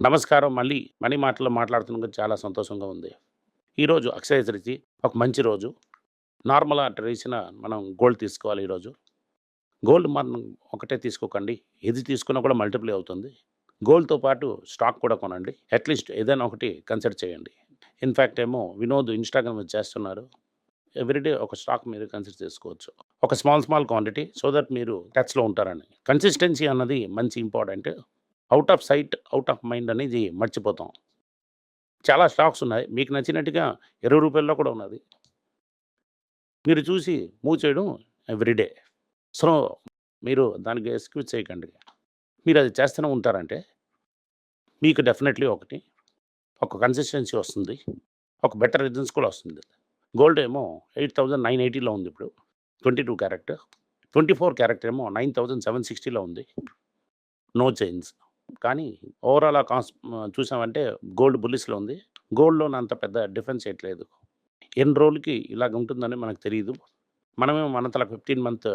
నమస్కారం. మళ్ళీ మనీ మాటల్లో మాట్లాడుతున్నందుకు చాలా సంతోషంగా ఉంది. ఈరోజు అక్షయ తృతి ఒక మంచి రోజు. నార్మల్ వేసిన మనం గోల్డ్ తీసుకోవాలి ఈరోజు. గోల్డ్ మనం ఒకటే తీసుకోకండి. ఏది తీసుకున్నా కూడా మల్టిప్లై అవుతుంది. గోల్డ్తో పాటు స్టాక్ కూడా కొనండి. అట్లీస్ట్ ఏదైనా ఒకటి కన్సిడర్ చేయండి. ఇన్ఫ్యాక్ట్ ఏమో వినోద్ ఇన్స్టాగ్రామ్ చేస్తున్నారు. ఎవ్రీడే ఒక స్టాక్ మీరు కన్సిడర్ చేసుకోవచ్చు. ఒక small small quantity so that మీరు టచ్లో ఉంటారని. కన్సిస్టెన్సీ అన్నది మంచి important. Out of sight out of mind అనేది మర్చిపోతాం. చాలా స్టాక్స్ ఉన్నాయి. మీకు నచ్చినట్టుగా ఇరవై రూపాయల్లో కూడా ఉన్నది. మీరు చూసి మూవ్ చేయడం ఎవ్రీడే సో మీరు దానికి ఎక్స్క్యూజ్ చేయకండి. మీరు అది చేస్తూనే ఉంటారంటే మీకు డెఫినెట్లీ ఒకటి ఒక కన్సిస్టెన్సీ వస్తుంది. ఒక బెటర్ రిజన్స్ కూడా వస్తుంది. గోల్డ్ ఏమో ఎయిట్ థౌజండ్ నైన్ ఎయిటీలో ఉంది ఇప్పుడు. Twenty two character twenty four character ఏమో నైన్ థౌజండ్ సెవెన్ సిక్స్టీలో ఉంది. No change. కానీ ఓవరాల్ కాన్స్ చూసామంటే గోల్డ్ బుల్లిస్లో ఉంది. గోల్డ్లో అంత పెద్ద డిఫరెన్స్ చేయట్లేదు ఎన్ని రోజులకి ఇలాగ ఉంటుందని మనకు తెలియదు మనమే మన తల ఫిఫ్టీన్ మంత్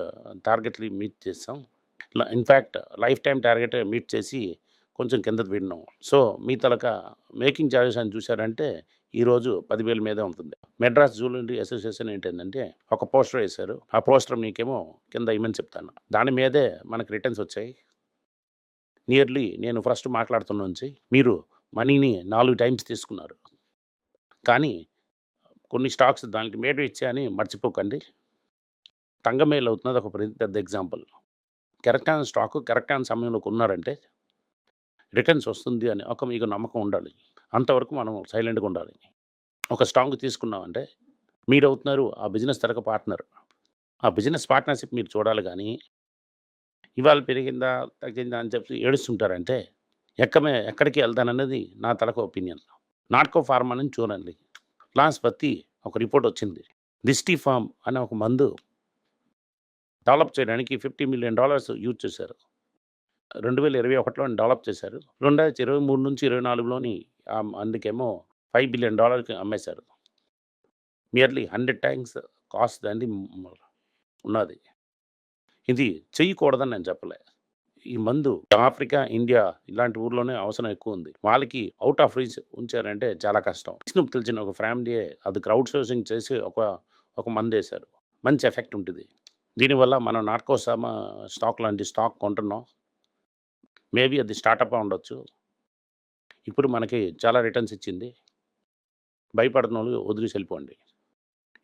టార్గెట్లు మీట్ చేస్తాం. In fact lifetime target meet చేసి కొంచెం కింద విడినాం సో మీ తలక మేకింగ్ ఛార్జెస్ అని చూసారంటే ఈరోజు పదివేల మీదే ఉంటుంది. మెడ్రాస్ జ్యువెలరీ అసోసియేషన్ ఏంటంటే ఒక పోస్టర్ వేశారు. ఆ పోస్టర్ మీకేమో కింద ఇమ్మని చెప్తాను. దాని మీదే మనకు రిటర్న్స్ వచ్చాయి. నియర్లీ నేను ఫస్ట్ మాట్లాడుతున్న నుంచి మీరు మనీని నాలుగు టైమ్స్ తీసుకున్నారు. కానీ కొన్ని స్టాక్స్ దానికి మేడ ఇచ్చాయని మర్చిపోకండి. తంగమేలు అవుతున్నది ఒక పెద్ద పెద్ద ఎగ్జాంపుల్. కరెక్ట్ అయిన స్టాక్ కరెక్ట్ అయిన సమయంలో కొన్నారంటే రిటర్న్స్ వస్తుంది అని ఒక మీకు నమ్మకం ఉండాలి. అంతవరకు మనం సైలెంట్గా ఉండాలి. ఒక స్టాంగ్ తీసుకున్నామంటే మీరు అవుతున్నారు ఆ బిజినెస్ తరగ పార్ట్నర్. ఆ బిజినెస్ పార్ట్నర్షిప్ మీరు చూడాలి కానీ ఇవాళ పెరిగిందా తగ్గిందా అని చెప్పి ఏడుస్తుంటారంటే ఎక్కమే ఎక్కడికి వెళ్తానన్నది నా తలకు ఒపీనియన్. నాట్కో ఫార్మ్ అని చూడండి. లాస్ట్ పత్తి ఒక రిపోర్ట్ వచ్చింది. దిస్టీ ఫార్మ్ అనే ఒక మందు డెవలప్ చేయడానికి ఫిఫ్టీ మిలియన్ డాలర్స్ యూజ్ చేశారు. రెండు వేల ఇరవై ఒకటిలో డెవలప్ చేశారు. రెండు వేల ఇరవై మూడు నుంచి ఇరవై నాలుగులోని అందుకేమో ఫైవ్ బిలియన్ డాలర్కి అమ్మేశారు. నియర్లీ హండ్రెడ్ ట్యాంక్స్ కాస్ట్ అనేది ఉన్నది. ఇది చేయకూడదని నేను చెప్పలే. ఈ మందు ఆఫ్రికా ఇండియా ఇలాంటి ఊర్లోనే అవసరం ఎక్కువ ఉంది వాళ్ళకి అవుట్ ఆఫ్ రీచ్ ఉంచారంటే చాలా కష్టం. విష్ణు తెలిసిన ఒక ఫ్యామిలీ అది క్రౌడ్ సోర్సింగ్ చేసి ఒక ఒక మందు వేశారు. మంచి ఎఫెక్ట్ ఉంటుంది. దీనివల్ల మనం నార్కోసామా స్టాక్ లాంటి స్టాక్ కొంటున్నాం. మేబీ అది స్టార్టప్ ఉండొచ్చు. ఇప్పుడు మనకి చాలా రిటర్న్స్ ఇచ్చింది. భయపడుతున్న వాళ్ళు వదిలి వెళ్ళిపోండి.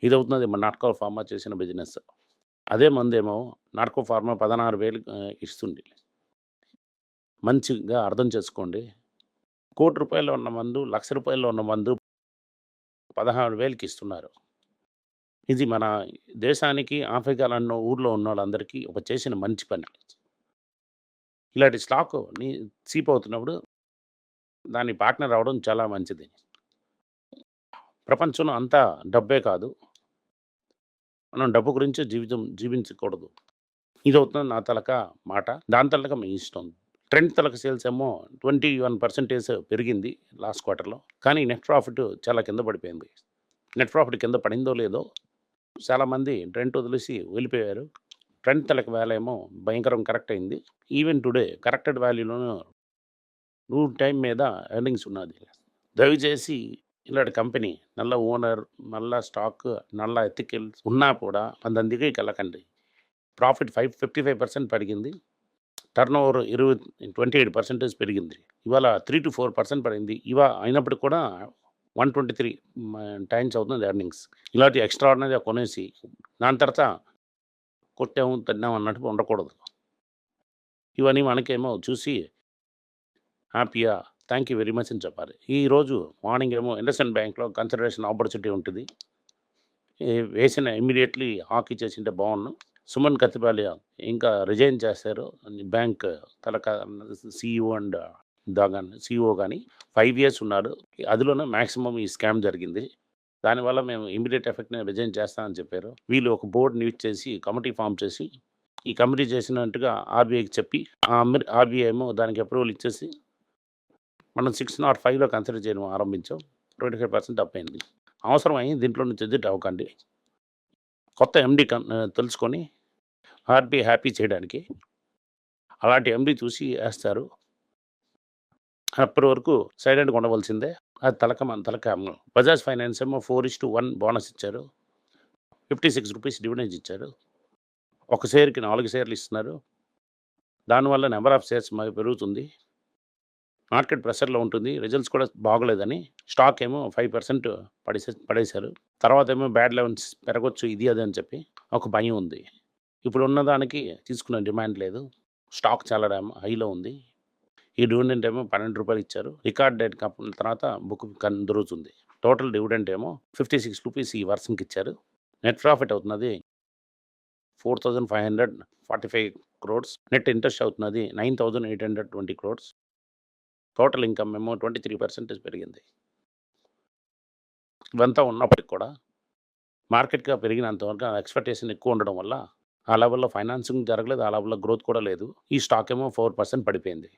ఇది అవుతున్నది మన నాట్కో ఫార్మా చేసిన బిజినెస్. అదే మందేమో నాటకో ఫార్మా పదహారు వేలు ఇస్తుంది మంచిగా అర్థం చేసుకోండి. కోటి రూపాయలు ఉన్న మందు లక్ష రూపాయలు ఉన్న మందు పదహారు వేలకి ఇస్తున్నారు. ఇది మన దేశానికి ఆఫ్రికాలో ఉన్న ఊర్లో ఉన్న వాళ్ళందరికీ ఒక చేసిన మంచి పని. ఇలాంటి స్టాక్ నీ చీప్ అవుతున్నప్పుడు దాని పార్ట్నర్ అవడం చాలా మంచిది. ప్రపంచంలో అంతా డబ్బే కాదు. మనం డబ్బు గురించి జీవితం జీవించకూడదు. ఇది అవుతుంది నా తలక మాట. దాని తలక మీ ఇష్టం. ట్రెండ్ తలక సేల్స్ ఏమో ట్వంటీ వన్ పర్సెంటేజ్ పెరిగింది లాస్ట్ క్వార్టర్లో. కానీ నెట్ ప్రాఫిట్ చాలా కింద పడిపోయింది. నెట్ ప్రాఫిట్ కింద పడిందో లేదో చాలామంది ట్రెండ్ వదిలేసి వెళ్ళిపోయారు. ట్రెండ్ తలక వేల ఏమో భయంకరం కరెక్ట్ అయింది. ఈవెన్ టుడే కరెక్టెడ్ వాల్యూలోనూ నూరు టైం మీద ఎర్నింగ్స్ ఉన్నది. దయచేసి ఇలాంటి కంపెనీ నల్ల ఓనర్ నల్ల స్టాక్ నల్ల ఎథికల్స్ ఉన్నా కూడా దాని దగ్గరికి వెళ్ళకండి. Profit five fifty five percent పెరిగింది. టర్న్ ఓవర్ ఇరవై ట్వంటీ ఎయిట్ పర్సెంటేజ్ పెరిగింది. ఇవాళ త్రీ టు ఫోర్ పర్సెంట్ పడింది. ఇవా అయినప్పటికి కూడా వన్ ట్వంటీ త్రీ టైమ్స్ అవుతుంది ఎర్నింగ్స్. ఇలాంటి ఎక్స్ట్రాడినరీగా కొనేసి దాని తర్వాత కొట్టాము తిన్నాము అన్నట్టు ఉండకూడదు. ఇవన్నీ మనకేమో చూసి హ్యాపీగా థ్యాంక్ యూ వెరీ మచ్ అని చెప్పాలి. ఈరోజు మార్నింగ్ ఏమో ఇండస్ఇండ్ బ్యాంక్లో కన్సిడరేషన్ ఆపర్చునిటీ ఉంటుంది. వేసిన ఇమీడియట్లీ హాక్ ఇచ్చేసింటే బాగున్నాం. సుమన్ కత్తిపాలి ఇంకా రిజైన్ చేశారు బ్యాంక్ తలక సిఇఓ అండ్ కానీ సిఇఓ కానీ ఫైవ్ ఇయర్స్ ఉన్నారు అదిలోనే మ్యాక్సిమం ఈ స్కామ్ జరిగింది దానివల్ల మేము ఇమీడియట్ ఎఫెక్ట్ని రిజైన్ చేస్తామని చెప్పారు వీళ్ళు ఒక బోర్డుని యూజ్ చేసి కమిటీ ఫామ్ చేసి ఈ కమిటీ చేసినట్టుగా ఆర్బీఐకి చెప్పి ఆర్బీఐ ఏమో దానికి అప్రూవల్ ఇచ్చేసి మనం సిక్స్ నాట్ ఫైవ్లో కన్సిడర్ చేయడం ఆరంభించాం. ట్వంటీ ఫైవ్ పర్సెంట్ అప్ అయింది. అవసరమై దీంట్లో నుంచి ఎగ్జిట్ అవ్వకండి. కొత్త ఎండి తెలుసుకొని ఆర్బీఐ హ్యాపీ చేయడానికి అలాంటి ఎండి చూసి వేస్తారు. అప్పటి వరకు సైలెంట్గా ఉండవలసిందే అది తలక మన తలక బజాజ్ ఫైనాన్స్ ఏమో four is to one bonus ఇచ్చారు. ఫిఫ్టీ సిక్స్ రూపీస్ డివిడెంజ్ ఇచ్చారు. ఒక షేర్కి నాలుగు షేర్లు ఇస్తున్నారు. దానివల్ల నెంబర్ ఆఫ్ షేర్స్ మాకు పెరుగుతుంది. మార్కెట్ ప్రెషర్లో ఉంటుంది. రిజల్ట్స్ కూడా బాగోలేదని స్టాక్ ఏమో ఫైవ్ పర్సెంట్ పడేసే పడేశారు. తర్వాత ఏమో బ్యాడ్ లెవెన్స్ పెరగొచ్చు ఇది అది అని చెప్పి ఒక భయం ఉంది. ఇప్పుడు ఉన్నదానికి తీసుకునే డిమాండ్ లేదు. స్టాక్ చాలా హైలో ఉంది. ఈ డివిడెంట్ ఏమో పన్నెండు రూపాయలు ఇచ్చారు. రికార్డ్ డేట్ కంపెనీ తర్వాత బుక్ కన్ దొరుకుతుంది. టోటల్ డివిడెంట్ ఏమో ఫిఫ్టీ సిక్స్ రూపీస్ ఈ వర్షంకి ఇచ్చారు. నెట్ ప్రాఫిట్ అవుతున్నది four thousand five hundred forty five crores. Net interest అవుతున్నది nine thousand eight hundred twenty crores. Total income ఏమో ట్వంటీ త్రీ పర్సెంటేజ్ పెరిగింది. ఇవంతా ఉన్నప్పటికి కూడా మార్కెట్గా పెరిగినంతవరకు ఎక్స్పెక్టేషన్ ఎక్కువ ఉండడం వల్ల ఆ లెవెల్లో ఫైనాన్సింగ్ జరగలేదు ఆ లెవెల్లో గ్రోత్ కూడా లేదు. ఈ స్టాక్ ఏమో ఫోర్ పర్సెంట్ పడిపోయింది.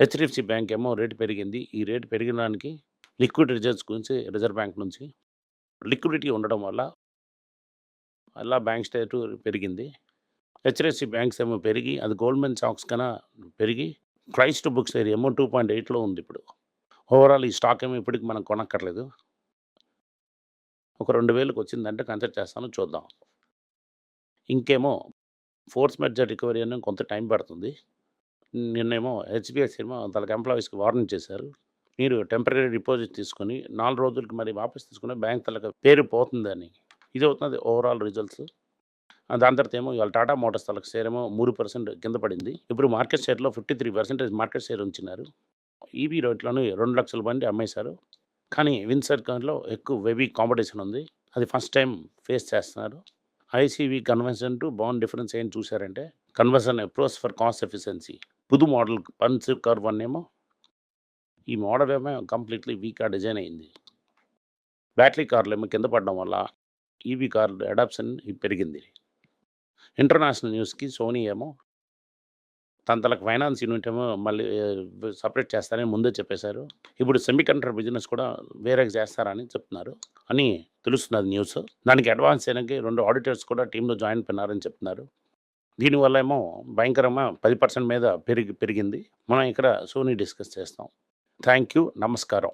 హెచ్డిఎఫ్సి బ్యాంక్ ఏమో రేటు పెరిగింది. ఈ రేటు పెరిగడానికి లిక్విడ్ రిజర్వ్స్ గురించి రిజర్వ్ బ్యాంక్ నుంచి లిక్విడిటీ ఉండడం వల్ల అలా బ్యాంక్ స్టేట్ పెరిగింది. హెచ్డిఎఫ్సి బ్యాంక్స్ ఏమో పెరిగి అది గోల్డ్మెన్ సాక్స్ కన్నా పెరిగి క్రైస్ట్ టు బుక్స్ ఏరియా ఏమో టూ పాయింట్ ఎయిట్లో ఉంది ఇప్పుడు. ఓవరాల్ ఈ స్టాక్ ఏమో ఇప్పటికి మనం కొనక్కర్లేదు. ఒక రెండు వేలకు వచ్చిందంటే కన్సిడర్ చేస్తాను చూద్దాం. ఇంకేమో ఫోర్స్ మెజర్ రికవరీ అని కొంత టైం పడుతుంది. నిన్నేమో హెచ్డిఎఫ్సి ఏమో తనకు ఎంప్లాయీస్కి వార్నింగ్ చేశారు. మీరు టెంపరీ డిపాజిట్ తీసుకొని నాలుగు రోజులకి మరి వాపస్ తీసుకుని బ్యాంక్ తలకు పేరు పోతుందని. ఇది అవుతుంది ఓవరాల్ రిజల్ట్స్. దాని తర్వాత ఏమో ఇవాళ టాటా మోటార్స్ తలకు షేర్ ఏమో మూడు పర్సెంట్ కింద పడింది. ఇప్పుడు market షేర్లో fifty three percentage market share ఉంచినారు. EV రేట్లను రెండు లక్షల మంది అమ్మేశారు. కానీ విన్సర్ కార్లో ఎక్కువ వెబీ కాంపిటీషన్ ఉంది. అది ఫస్ట్ టైం ఫేస్ చేస్తున్నారు. ICV conversion to bond difference ఏం చూసారంటే conversion approach for cost efficiency Pudhu model పన్స్ కర్వ్ వన్ ఏమో ఈ మోడల్ ఏమో కంప్లీట్లీ వీక్గా డిజైన్ అయింది. బ్యాటరీ కార్లు ఏమో కింద పడడం వల్ల ఈవీ కార్లు అడాప్షన్ పెరిగింది. ఇంటర్నేషనల్ న్యూస్కి సోనీ ఏమో తన తలకు ఫైనాన్స్ యూనిట్ ఏమో మళ్ళీ సపరేట్ చేస్తారని ముందే చెప్పేశారు. ఇప్పుడు సెమీకండక్టర్ బిజినెస్ కూడా వేరే చేస్తారని చెప్తున్నారు అని తెలుస్తున్నది న్యూస్. దానికి అడ్వాన్స్ చేయడానికి రెండు ఆడిటర్స్ కూడా టీంలో జాయిన్ అయినారని చెప్తున్నారు. దీనివల్ల ఏమో భయంకరంగా పది పర్సెంట్ మీద పెరిగి పెరిగింది. మనం ఇక్కడ సోనీ డిస్కస్ చేస్తాం. థ్యాంక్ యూ నమస్కారం.